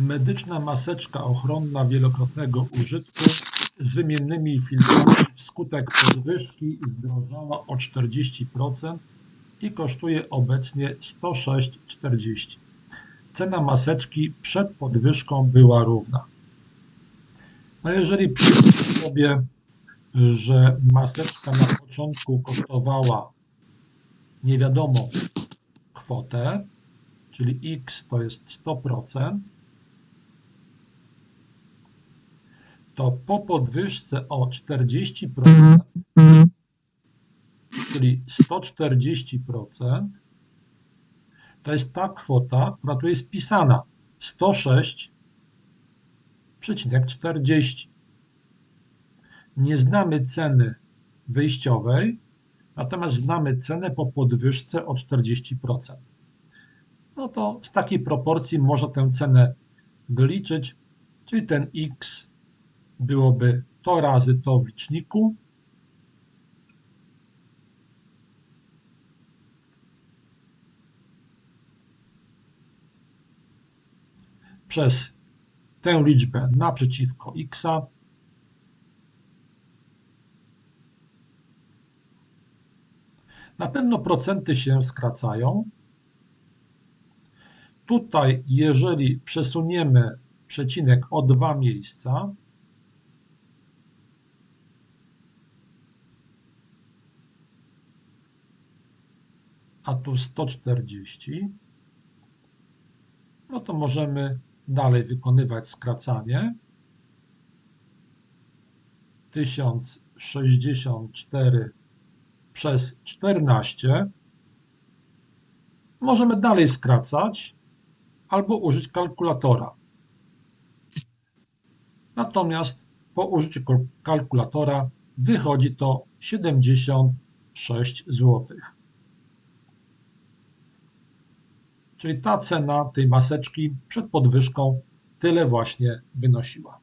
Medyczna maseczka ochronna wielokrotnego użytku z wymiennymi filtrami wskutek podwyżki zdrożała o 40% i kosztuje obecnie 106,40. Cena maseczki przed podwyżką była równa. No jeżeli przyjmiemy sobie, że maseczka na początku kosztowała nie wiadomo kwotę, czyli x to jest 100%, to po podwyżce o 40%, czyli 140%, to jest ta kwota, która tu jest pisana 106,40. Nie znamy ceny wyjściowej, natomiast znamy cenę po podwyżce o 40%. No to z takiej proporcji można tę cenę wyliczyć, czyli ten x byłoby to razy to w liczniku. Przez tę liczbę naprzeciwko x. Na pewno procenty się skracają. Tutaj, jeżeli przesuniemy przecinek o dwa miejsca, a tu 140, no to możemy dalej wykonywać skracanie. 1064 przez 14. Możemy dalej skracać albo użyć kalkulatora. Natomiast po użyciu kal- kalkulatora wychodzi to 76 zł. Czyli ta cena tej maseczki przed podwyżką tyle właśnie wynosiła.